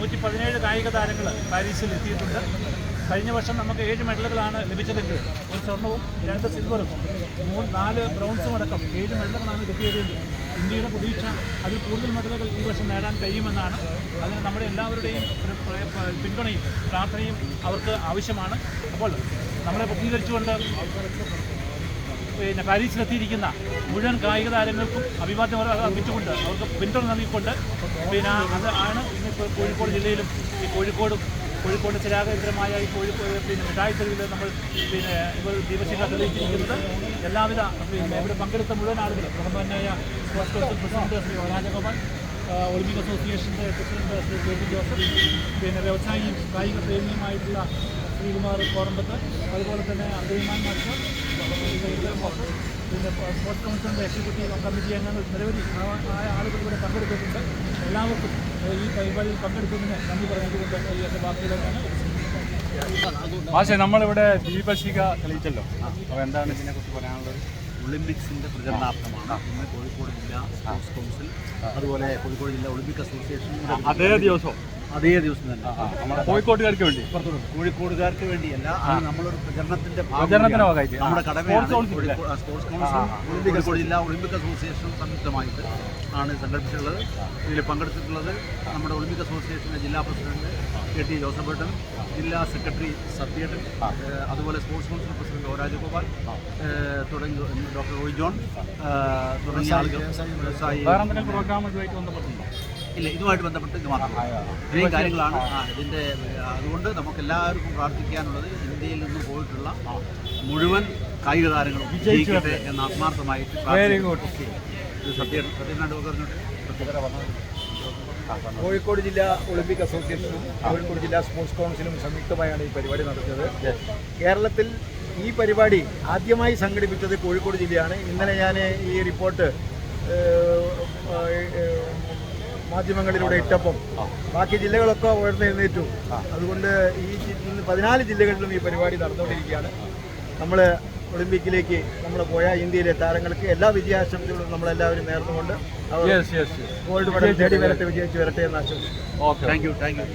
നൂറ്റി പതിനേഴ് കായിക താരങ്ങൾ പാരീസിൽ എത്തിയിട്ടുണ്ട്. കഴിഞ്ഞ വർഷം നമുക്ക് ഏഴ് മെഡലുകളാണ് ലഭിച്ചതെങ്കിൽ ഒരു സ്വർണവും രണ്ട് സിൽവറും മൂന്ന് നാല് ബ്രോൺസും അടക്കം ഏഴ് മെഡലുകളാണ് കിട്ടിയതെങ്കിൽ ഇന്ത്യയുടെ പ്രതീക്ഷ അതിൽ കൂടുതൽ മെഡലുകൾ ഈ വർഷം നേടാൻ കഴിയുമെന്നാണ്. അതിന് നമ്മുടെ എല്ലാവരുടെയും പിന്തുണയും പ്രാർത്ഥനയും അവർക്ക് ആവശ്യമാണ്. അപ്പോൾ നമ്മളെ പ്രതികരിച്ചുകൊണ്ട് പിന്നെ പാരീസിലെത്തിയിരിക്കുന്ന മുഴുവൻ കായിക താരങ്ങൾക്കും അഭിവാദ്യം അർപ്പിച്ചുകൊണ്ട് അവർക്ക് പിന്തുണ നൽകിക്കൊണ്ട് പിന്നെ അത് ആണ് ഇന്നിപ്പോൾ കോഴിക്കോട് ജില്ലയിലും ഈ കോഴിക്കോടും കോഴിക്കോട് ചിരാകേന്ദ്രമായ ഈ കോഴിക്കോട് പിന്നെ മിഠായി തെരുവിൽ നമ്മൾ പിന്നെ ഇവർ ദീപശിഖ തെളിയിച്ചിരിക്കുന്നത്. എല്ലാവിധ പിന്നെ ഇവിടെ പങ്കെടുത്ത മുഴുവൻ ആളുകളും ബഹുമാനായ sports council president Shri Rajagopal Olympic അസോസിയേഷന്റെ president Shri K P Joseph പിന്നെ വ്യവസായിയും കായിക പ്രേമിയുമായിട്ടുള്ള ശ്രീകുമാർ കോറമ്പത്ത് അതുപോലെ തന്നെ മാസ്റ്റർ പിന്നെ സ്പോർട്സ് കൗൺസിലിന്റെ എക്സിക്യൂട്ടീവ് കമ്മിറ്റി അംഗങ്ങൾ നിരവധി ആളുകൾ ഇവിടെ പങ്കെടുത്തിട്ടുണ്ട് എല്ലാവർക്കും ഈ പരിപാടിയിൽ പങ്കെടുക്കുന്നതിന് നന്ദി പറഞ്ഞുകൊണ്ട് ഈ എന്റെ വാക്കുകളാണ് പക്ഷേ നമ്മളിവിടെ ദീപശിക തെളിയിച്ചല്ലോ. അപ്പോൾ എന്താണ് ഇതിനെ ഇതിനെക്കുറിച്ച് പറയാനുള്ളത്? ഒളിമ്പിക്സിന്റെ പ്രചരണാർത്ഥമാണ് ഇന്ന് കോഴിക്കോട് ജില്ലാ സ്പോർട്സ് കൗൺസിൽ അതുപോലെ കോഴിക്കോട് ജില്ലാ ഒളിമ്പിക് അസോസിയേഷൻ അതേ ദിവസം. അതേ ദിവസം തന്നെ. നമ്മുടെ കോഴിക്കോട്ടുകാർക്ക് വേണ്ടി. കോഴിക്കോടുകാർക്ക് വേണ്ടിയല്ല നമ്മളൊരു പ്രചരണത്തിന്റെ പ്രചരണത്തിന്റെ. ഭാഗമായിട്ട്. നമ്മുടെ. കടമയാണ്. സ്പോർട്സ് കൗൺസിൽ കോഴിക്കോട്- കൗൺസിൽ ജില്ലാ ഒളിമ്പിക് അസോസിയേഷൻ സംയുക്തമായിട്ട് ആണ് സംഘടിപ്പിച്ചിട്ടുള്ളത്. ഇതിൽ പങ്കെടുത്തിട്ടുള്ളത് നമ്മുടെ ഒളിമ്പിക് അസോസിയേഷന്റെ ജില്ലാ പ്രസിഡന്റ് കെ ടി ജോസഫ് ഏട്ടൻ ജില്ലാ സെക്രട്ടറി സത്യേട്ടൻ അതുപോലെ sports council president O Rajagopal തുടങ്ങി ഡോക്ടർ റോയ് ജോൺ തുടങ്ങിയ ആളുകൾ. വ്യവസായി. ഇല്ല ഇതുമായിട്ട് ബന്ധപ്പെട്ട് ഇത് മാത്രം ഇത്രയും കാര്യങ്ങളാണ്. ഇതിന്റെ അതുകൊണ്ട് നമുക്ക് എല്ലാവർക്കും പ്രാർത്ഥിക്കാനുള്ളത് ഇന്ത്യയിൽ നിന്ന് പോയിട്ടുള്ള മുഴുവൻ കായിക താരങ്ങളും വിജയിക്കട്ടെ എന്ന് ആത്മാർത്ഥമായിട്ട് കോഴിക്കോട് ജില്ലാ ഒളിമ്പിക് അസോസിയേഷനും കോഴിക്കോട് ജില്ലാ സ്പോർട്സ് കൗൺസിലും സംയുക്തമായാണ് ഈ പരിപാടി നടത്തിയത്. കേരളത്തിൽ ഈ പരിപാടി ആദ്യമായി സംഘടിപ്പിച്ചത് കോഴിക്കോട് ജില്ലയാണ്. ഇന്നലെ ഞാൻ ഈ റിപ്പോർട്ട് മാധ്യമങ്ങളിലൂടെ ഇട്ടപ്പം ബാക്കി ജില്ലകളൊക്കെ ഉയർന്നെഴുന്നേറ്റു അതുകൊണ്ട് ഈ പതിനാല് ജില്ലകളിലും ഈ പരിപാടി നടന്നുകൊണ്ടിരിക്കുകയാണ്. നമ്മൾ ഒളിമ്പിക്കിലേക്ക് നമ്മൾ പോയ ഇന്ത്യയിലെ താരങ്ങൾക്ക് എല്ലാ വിജയാശംസകളും നമ്മളെല്ലാവരും നേർന്നുകൊണ്ട് ഗോൾഡ് മെഡൽ നേടി വരട്ടെ വിജയിച്ച് വരട്ടെ എന്ന് ആശംസിക്കുന്നു. Okay thank you thank you